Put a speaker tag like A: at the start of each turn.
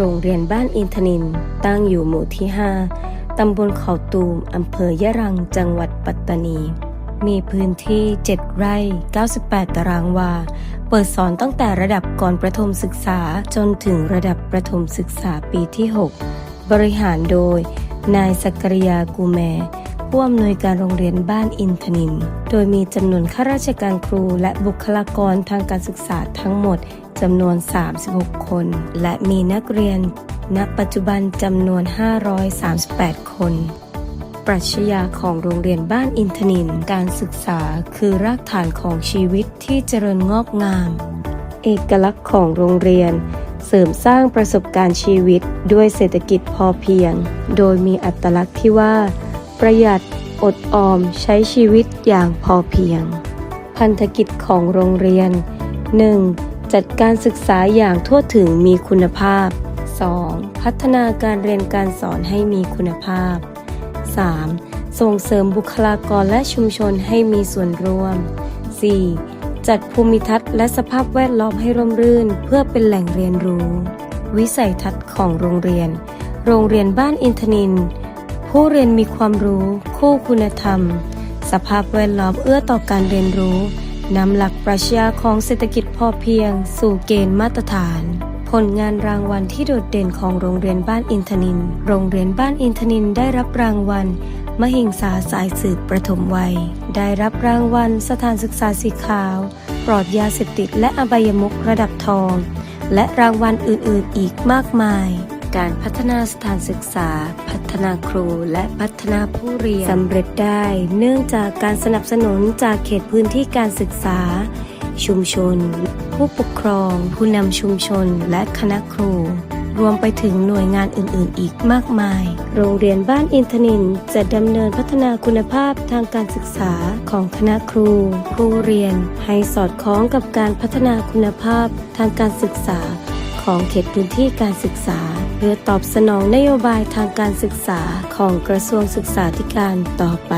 A: โรงเรียนบ้านอินทนิน ตั้งอยู่หมู่ที่ 5 ตำบลเขาตูม อำเภอยะรัง จังหวัดปัตตานี มีพื้นที่ 7 ไร่ 98 ตารางวา เปิดสอนตั้งแต่ระดับก่อนประถมศึกษาจนถึงระดับประถมศึกษาปีที่ 6 บริหารโดย นายสักริยากูแมผู้อำนวยการโรงเรียนบ้านอินทนิน โดยมีจำนวนข้าราชการครูและบุคลากรทางการศึกษาทั้งหมด จำนวน 36 คน และมีนักเรียน ณ ปัจจุบันจำนวน 538 คน ปรัชญาของโรงเรียนบ้านอินทนิน การศึกษาคือรากฐานของชีวิตที่เจริญงอกงาม เอกลักษณ์ของโรงเรียน เสริมสร้างประสบการณ์ชีวิตด้วยเศรษฐกิจพอเพียง โดยมีอัตลักษณ์ที่ว่า ประหยัด อดออม ใช้ชีวิตอย่างพอเพียง พันธกิจของโรงเรียน 1. จัดการศึกษาอย่างทั่วถึงมีคุณภาพ 2. พัฒนาการเรียนการสอนให้มีคุณภาพ 3. ส่งเสริมบุคลากรและชุมชนให้มีส่วนร่วม 4. จัดภูมิทัศน์และสภาพแวดล้อมให้ร่มรื่น เพื่อเป็นแหล่งเรียนรู้ วิสัยทัศน์ของโรงเรียน โรงเรียนบ้านอินทนิน ผู้เรียนมีความรู้ คู่คุณธรรม สภาพแวดล้อมเอื้อต่อการเรียนรู้ นำหลักปรัชญาของเศรษฐกิจพอเพียง สู่เกณฑ์มาตรฐาน ผลงานรางวัลที่โดดเด่นของโรงเรียนบ้านอินทนิน โรงเรียนบ้านอินทนินได้รับรางวัล มหิงสาสายสืบประถมวัย ได้รับรางวัลสถานศึกษาสีขาว ปลอดยาเสพติดและอบายมุกระดับทอง และรางวัลอื่นๆอีกมากมาย การพัฒนาสถานศึกษา พัฒนาครูและพัฒนาผู้เรียนสำเร็จได้ เนื่องจากการสนับสนุนจากเขตพื้นที่การศึกษา ชุมชน ผู้ปกครอง ผู้นำชุมชน และคณะครู รวมไปถึงหน่วยงานอื่น ๆ อีกมากมาย โรงเรียนบ้านอินทนินจะดำเนินพัฒนาคุณภาพทางการศึกษาของคณะครู ผู้เรียน ให้สอดคล้องกับการพัฒนาคุณภาพทางการศึกษา ของเขตพื้นที่การศึกษา เพื่อตอบสนองนโยบายทางการศึกษาของกระทรวงศึกษาธิการต่อไป